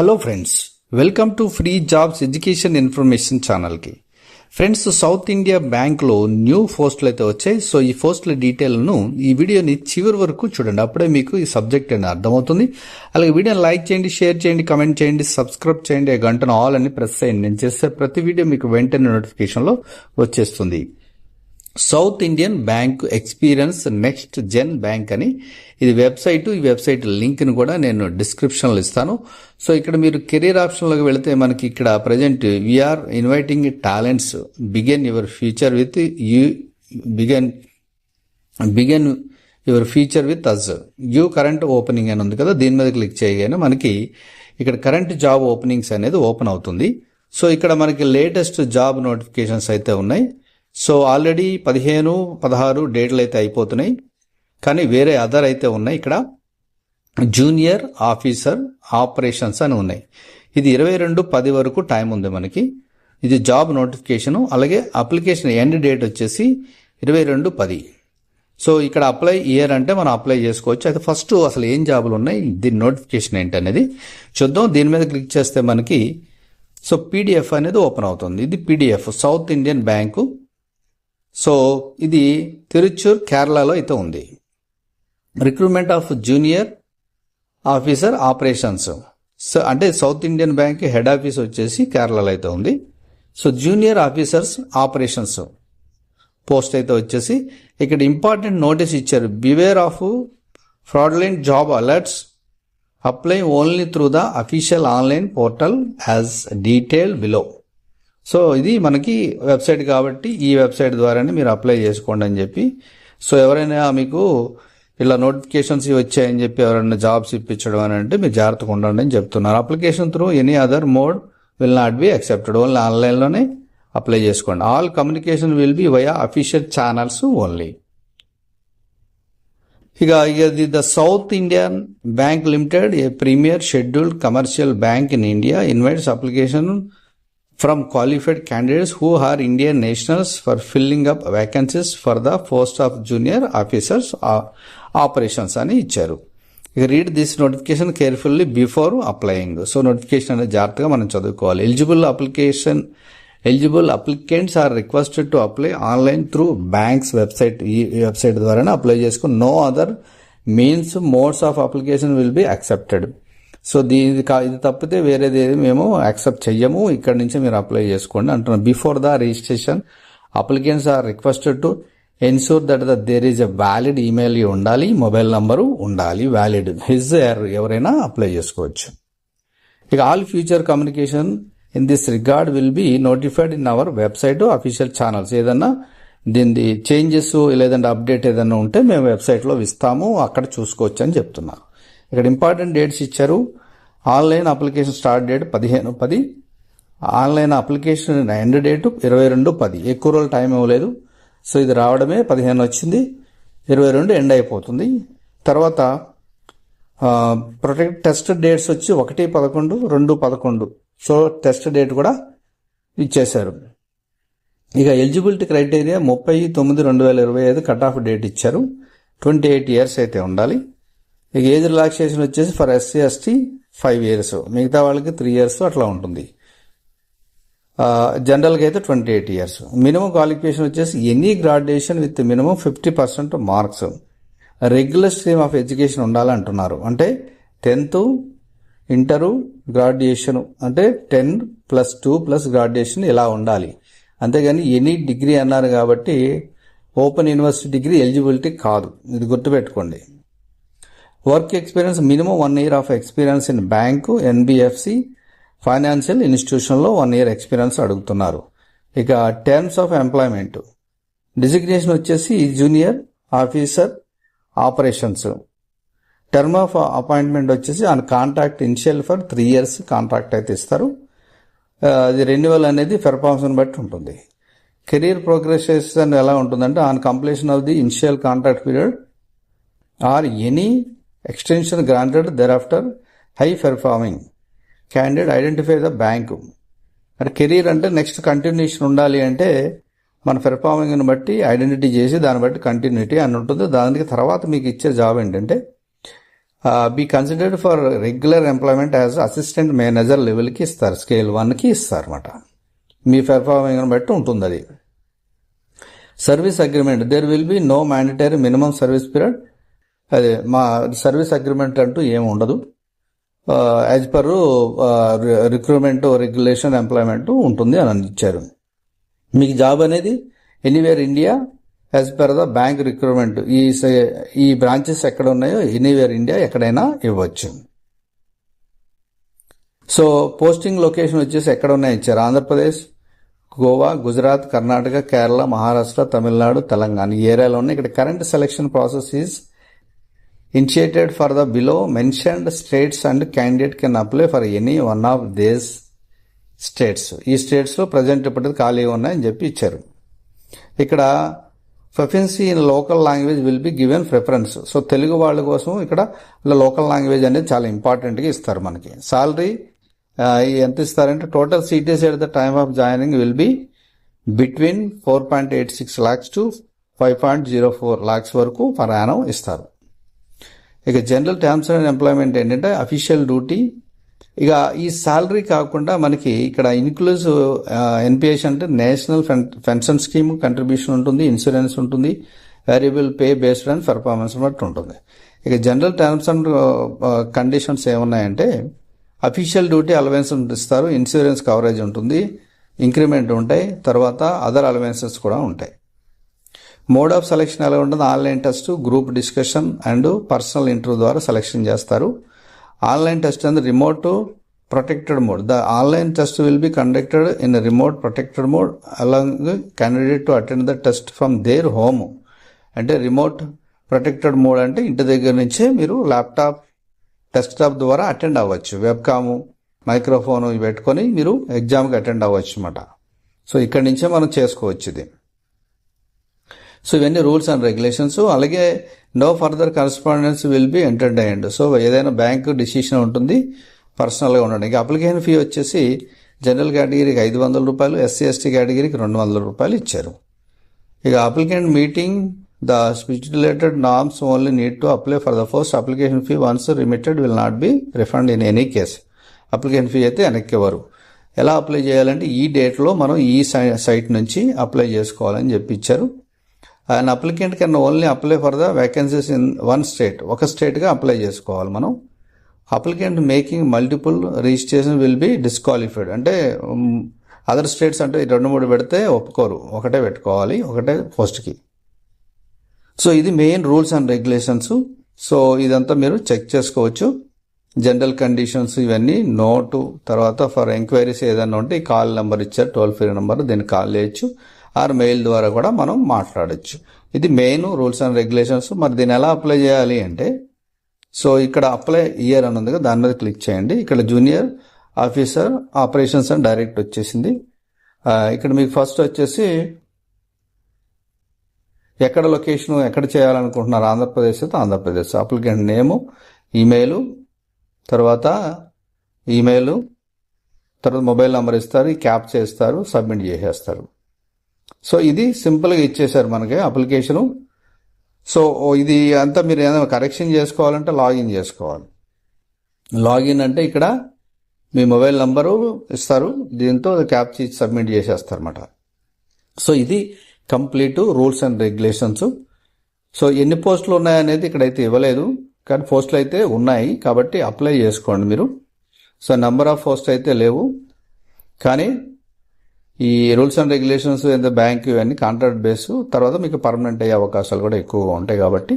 Hello friends welcome to free jobs education information ఛానల్కి friends South India బ్యాంక్లో new పోస్టులు అయితే వచ్చాయి. సో ఈ పోస్టుల డీటెయిల్ను ఈ వీడియోని చివరి వరకు చూడండి. అప్పుడే మీకు ఈ సబ్జెక్ట్ అని అర్థమవుతుంది. అలాగే వీడియోని లైక్ చేయండి షేర్ చేయండి కమెంట్ చేయండి సబ్స్క్రైబ్ చేయండి గంటను ఆల్ అని ప్రెస్ చేయండి. నేను చేస్తే ప్రతి వీడియో మీకు వెంటనే నోటిఫికేషన్లో వచ్చేస్తుంది. South Indian Bank experience next gen bank అని. ఇది వెబ్సైట్ ఈ వెబ్సైట్ లింక్ని కూడా నేను డిస్క్రిప్షన్లో ఇస్తాను. సో ఇక్కడ మీరు కెరీర్ ఆప్షన్లోకి వెళితే మనకి ఇక్కడ present we're inviting talents. Begin your future with you begin begin your future with us you current opening అని ఉంది కదా దీని మీద క్లిక్ చేయగానే మనకి ఇక్కడ కరెంట్ జాబ్ ఓపెనింగ్స్ అనేది ఓపెన్ అవుతుంది. సో ఇక్కడ మనకి లేటెస్ట్ జాబ్ నోటిఫికేషన్స్ అయితే ఉన్నాయి. సో ఆల్రెడీ పదిహేను పదహారు డేట్లు అయితే అయిపోతున్నాయి. కానీ వేరే అదర్ అయితే ఉన్నాయి. ఇక్కడ జూనియర్ ఆఫీసర్ ఆపరేషన్స్ అని ఉన్నాయి. ఇది ఇరవై రెండు పది వరకు టైం ఉంది మనకి. ఇది జాబ్ నోటిఫికేషన్ అలాగే అప్లికేషన్ ఎండ్ డేట్ వచ్చేసి ఇరవై రెండు పది. సో ఇక్కడ అప్లై ఇయర్ అంటే మనం అప్లై చేసుకోవచ్చు. అయితే ఫస్ట్ అసలు ఏం జాబులు ఉన్నాయి? దీని నోటిఫికేషన్ ఏంటి అనేది చూద్దాం. దీని మీద క్లిక్ చేస్తే మనకి సో పీడిఎఫ్ అనేది ఓపెన్ అవుతుంది. ఇది PDF South Indian Bank so ఇది తిరుచూర్ కేరళలో అయితే ఉంది. Recruitment of junior officer operations so అంటే South Indian Bank head office వచ్చేసి కేరళలో అయితే ఉంది. So junior officers operations post అయితే వచ్చేసి ఇక్కడ ఇంపార్టెంట్ నోటీస్ ఇచ్చారు. Beware of fraudulent job alerts apply only through the official online portal as detail below so ఇది మనకి వెబ్సైట్ కాబట్టి ఈ వెబ్సైట్ ద్వారానే మీరు అప్లై చేసుకోండి అని చెప్పి. సో ఎవరైనా మీకు ఇలా నోటిఫికేషన్స్ వచ్చాయని చెప్పి ఎవరైనా జాబ్స్ ఇప్పించడం అని అంటే మీరు జాగ్రత్తగా ఉండండి అని చెప్తున్నారు. Application through any other mode will not be accepted. Only ఆన్లైన్లోనే అప్లై చేసుకోండి. All communication will be via official channels only ఇక ఇది the South Indian Bank Limited a premier scheduled commercial bank in India invites application from qualified candidates who are Indian nationals for filling up vacancies for the post of junior officers operations అని ఇచ్చారు. ఇక read this notification carefully before applying so notification అనేది జాగ్రత్తగా మనం చదువుకోవాలి. Eligible application eligible applicants are requested to apply online through banks website ఈ website ద్వారానే apply చేసుకుని no other means modes of application will be accepted so దీని కా- ఇది తప్పితే వేరేది ఏది మేము యాక్సెప్ట్ చెయ్యము. ఇక్కడ నుంచి మీరు అప్లై చేసుకోండి అంటున్నాం. Before the registration applicants are requested to ensure that the there is a valid email ఉండాలి మొబైల్ నంబరు ఉండాలి వ్యాలిడ్ హిజ్ ఎవరైనా అప్లై చేసుకోవచ్చు. ఇక all future communication in this regard will be notified in our website official channels ఏదన్నా దీని changes లేదంటే update ఏదైనా ఉంటే మేము వెబ్సైట్లో ఇస్తాము. అక్కడ చూసుకోవచ్చు అని చెప్తున్నారు. ఇక్కడ ఇంపార్టెంట్ డేట్స్ ఇచ్చారు. ఆన్లైన్ అప్లికేషన్ స్టార్ట్ డేట్ పదిహేను పది. ఆన్లైన్ అప్లికేషన్ ఎండ్ డేట్ ఇరవై రెండు పది. ఎక్కువ రోజులు టైం ఇవ్వలేదు. సో ఇది రావడమే పదిహేను వచ్చింది. ఇరవై రెండు ఎండ్ అయిపోతుంది. తర్వాత ప్రొటెక్ట్ టెస్ట్ డేట్స్ వచ్చి ఒకటి పదకొండు రెండు పదకొండు. సో టెస్ట్ డేట్ కూడా ఇచ్చేశారు. ఇక ఎలిజిబిలిటీ క్రైటీరియా ముప్పై తొమ్మిది రెండు వేల ఇరవై ఐదు కట్ ఆఫ్ డేట్ ఇచ్చారు. ట్వంటీ ఎయిట్ ఇయర్స్ అయితే ఉండాలి. ఇక ఏజ్ రిలాక్సేషన్ వచ్చేసి for SC ST five years మిగతా వాళ్ళకి త్రీ ఇయర్స్ అట్లా ఉంటుంది. జనరల్గా అయితే twenty eight years minimum qualification వచ్చేసి any graduation with minimum fifty percent marks regular stream of education ఉండాలంటున్నారు. అంటే టెన్త్ ఇంటరు గ్రాడ్యుయేషన్ అంటే ten plus two plus graduation ఇలా ఉండాలి. అంతేగాని ఎనీ డిగ్రీ అన్నారు కాబట్టి ఓపెన్ యూనివర్సిటీ డిగ్రీ ఎలిజిబిలిటీ కాదు. ఇది గుర్తుపెట్టుకోండి. Work experience minimum one year of experience in bank NBFC financial ఇన్స్టిట్యూషన్లో one year experience అడుగుతున్నారు. ఇక టర్మ్స్ ఆఫ్ ఎంప్లాయ్మెంట్. డిజిగ్నేషన్ వచ్చేసి junior officer operations. Term of appointment వచ్చేసి on contract initial for three years contract అయితే ఇస్తారు. అది renewal అనేది performance బట్టి ఉంటుంది. కెరీర్ ప్రోగ్రెషన్ ఎలా ఉంటుందంటే on completion of the initial contract period or any extension granted thereafter high performing candidate identify the bank అంటే కెరీర్ అంటే నెక్స్ట్ కంటిన్యూషన్ ఉండాలి అంటే మన పెర్ఫార్మింగ్ని బట్టి ఐడెంటిటీ చేసి దాన్ని బట్టి కంటిన్యూటీ అని ఉంటుంది. దానికి తర్వాత మీకు ఇచ్చే జాబ్ ఏంటంటే be considered for regular employment as assistant manager లెవెల్కి ఇస్తారు. స్కేల్ వన్కి ఇస్తారు అనమాట మీ పెర్ఫార్మింగ్ని బట్టి ఉంటుంది అది. Service agreement there will be no mandatory minimum service period అదే మా సర్వీస్ అగ్రిమెంట్ అంటూ ఏమి ఉండదు. As per recruitment regulation employment ఉంటుంది అని అందించారు. మీకు జాబ్ అనేది anywhere India as per the bank recruitment ఈ ఈ బ్రాంచెస్ ఎక్కడ ఉన్నాయో ఎనీవేర్ ఇండియా ఎక్కడైనా ఇవ్వచ్చు. సో పోస్టింగ్ లొకేషన్ వచ్చేసి ఎక్కడ ఉన్నాయో ఇచ్చారు. ఆంధ్రప్రదేశ్ గోవా గుజరాత్ కర్ణాటక కేరళ మహారాష్ట్ర తమిళనాడు తెలంగాణ ఈ ఏరియాలో ఉన్నాయి. ఇక్కడ current selection process is initiated for the below mentioned states and candidate can apply for any one of these states ఈ స్టేట్స్లో ప్రజెంట్ ఇప్పటికి ఖాళీ ఉన్నాయని చెప్పి ఇచ్చారు. ఇక్కడ proficiency in local language will be given preference so Telugu వాళ్ళ కోసం ఇక్కడ లోకల్ లాంగ్వేజ్ అనేది చాలా ఇంపార్టెంట్గా ఇస్తారు మనకి. సాలరీ ఎంత ఇస్తారంటే total CTC at the time of joining will be between four point eight six lakhs to five point zero four lakhs వరకు పర్ యానం ఇస్తారు. ఇక జనరల్ టర్మ్స్ అండ్ ఎంప్లాయ్మెంట్ ఏంటంటే అఫీషియల్ డ్యూటీ ఇక ఈ శాలరీ కాకుండా మనకి ఇక్కడ ఇన్క్లూజివ్ ఎన్పిఎస్ అంటే నేషనల్ పెన్షన్ స్కీమ్ కంట్రిబ్యూషన్ ఉంటుంది ఇన్సూరెన్స్ ఉంటుంది variable pay based and performance బట్టి ఉంటుంది. ఇక జనరల్ టర్మ్స్ అండ్ కండిషన్స్ ఏమున్నాయంటే అఫీషియల్ డ్యూటీ అలవెన్స్ ఇస్తారు ఇన్సూరెన్స్ కవరేజ్ ఉంటుంది ఇంక్రిమెంట్ ఉంటాయి తర్వాత అదర్ అలవెన్సెస్ కూడా ఉంటాయి. మోడ్ ఆఫ్ సెలెక్షన్ ఎలా ఉంటుంది online test group discussion and personal interview ద్వారా సెలెక్షన్ చేస్తారు. Online test and remote protected mode. The online test will be conducted in remote protected mode along candidate to attend the test from their home అంటే remote protected mode అంటే ఇంటి దగ్గర నుంచే మీరు laptop desktop ద్వారా attend అవ్వచ్చు. వెబ్కాము microphone ఇవి పెట్టుకొని మీరు ఎగ్జామ్కి అటెండ్ అవ్వచ్చు అనమాట సో ఇక్కడి నుంచే మనం చేసుకోవచ్చు ఇది. సో ఇవన్నీ రూల్స్ అండ్ రెగ్యులేషన్స్ అలాగే no further correspondence will be entertained so ఏదైనా బ్యాంక్ డిసిషన్ ఉంటుంది పర్సనల్గా ఉండండి ఇక అప్లికేషన్ ఫీ వచ్చేసి జనరల్ కేటగిరీకి ఐదు వందల రూపాయలు ఎస్సీ ఎస్టీ కేటగిరీకి రెండు వందల రూపాయలు ఇచ్చారు. ఇక applicant meeting the stipulated norms only need to apply for the first application fee once remitted will not be refund in any case application fee అయితే వెనక్కివ్వరు ఎలా అప్లై చేయాలంటే ఈ డేట్లో మనం ఈ సై- సైట్ నుంచి అప్లై చేసుకోవాలని చెప్పి ఇచ్చారు. And applicant can only apply for the vacancies in one state ఒక స్టేట్గా అప్లై చేసుకోవాలి మనం. Applicant making multiple registration will be disqualified అంటే um, అదర్ స్టేట్స్ అంటే రెండు మూడు పెడితే ఒప్పుకోరు. ఒకటే పెట్టుకోవాలి ఒకటే పోస్ట్కి సో ఇది main rules and regulations so ఇదంతా మీరు చెక్ చేసుకోవచ్చు. జనరల్ కండిషన్స్ ఇవన్నీ నోటు తర్వాత ఫర్ ఎంక్వైరీస్ ఏదైనా ఉంటే ఈ కాల్ నెంబర్ ఇచ్చారు టోల్ ఫ్రీ నెంబర్ దీన్ని కాల్ చేయొచ్చు. ఆర్ మెయిల్ ద్వారా కూడా మనం మాట్లాడొచ్చు. ఇది మెయిన్ రూల్స్ అండ్ రెగ్యులేషన్స్. మరి దీన్ని ఎలా అప్లై చేయాలి అంటే సో ఇక్కడ అప్లై ఇయర్ అని ఉంది కదా దాని మీద క్లిక్ చేయండి. ఇక్కడ junior officer operations and direct వచ్చేసింది. ఇక్కడ మీకు ఫస్ట్ వచ్చేసి ఎక్కడ లొకేషన్ ఎక్కడ చేయాలనుకుంటున్నారు? ఆంధ్రప్రదేశ్ అయితే ఆంధ్రప్రదేశ్. అప్లికెంట్ నేము ఈమెయిల్ తర్వాత ఈమెయిల్ తర్వాత మొబైల్ నెంబర్ ఇస్తారు క్యాప్ చేస్తారు సబ్మిట్ చేసేస్తారు. సో ఇది సింపుల్గా ఇచ్చేసారు మనకి అప్లికేషను. సో ఇది అంతా మీరు ఏదైనా కరెక్షన్ చేసుకోవాలంటే లాగిన్ చేసుకోవాలి. లాగిన్ అంటే ఇక్కడ మీ మొబైల్ నంబరు ఇస్తారు. దీంతో క్యాప్చి సబ్మిట్ చేసేస్తారనమాట సో ఇది complete rules and regulations. So ఎన్ని పోస్టులు ఉన్నాయనేది ఇక్కడైతే ఇవ్వలేదు. కానీ పోస్టులు అయితే ఉన్నాయి. కాబట్టి అప్లై చేసుకోండి మీరు. సో నెంబర్ ఆఫ్ పోస్ట్ అయితే లేవు. కానీ ఈ రూల్స్ అండ్ రెగ్యులేషన్స్ ఎంత బ్యాంక్ ఇవన్నీ కాంట్రాక్ట్ బేస్. తర్వాత మీకు పర్మనెంట్ అయ్యే అవకాశాలు కూడా ఎక్కువగా ఉంటాయి కాబట్టి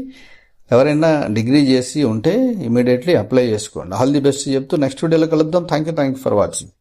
ఎవరైనా డిగ్రీ చేసి ఉంటే ఇమీడియట్లీ అప్లై చేసుకోండి. ఆల్ ది బెస్ట్ చెప్తూ నెక్స్ట్ వీడియోలో కలుద్దాం. Thank you thank you for watching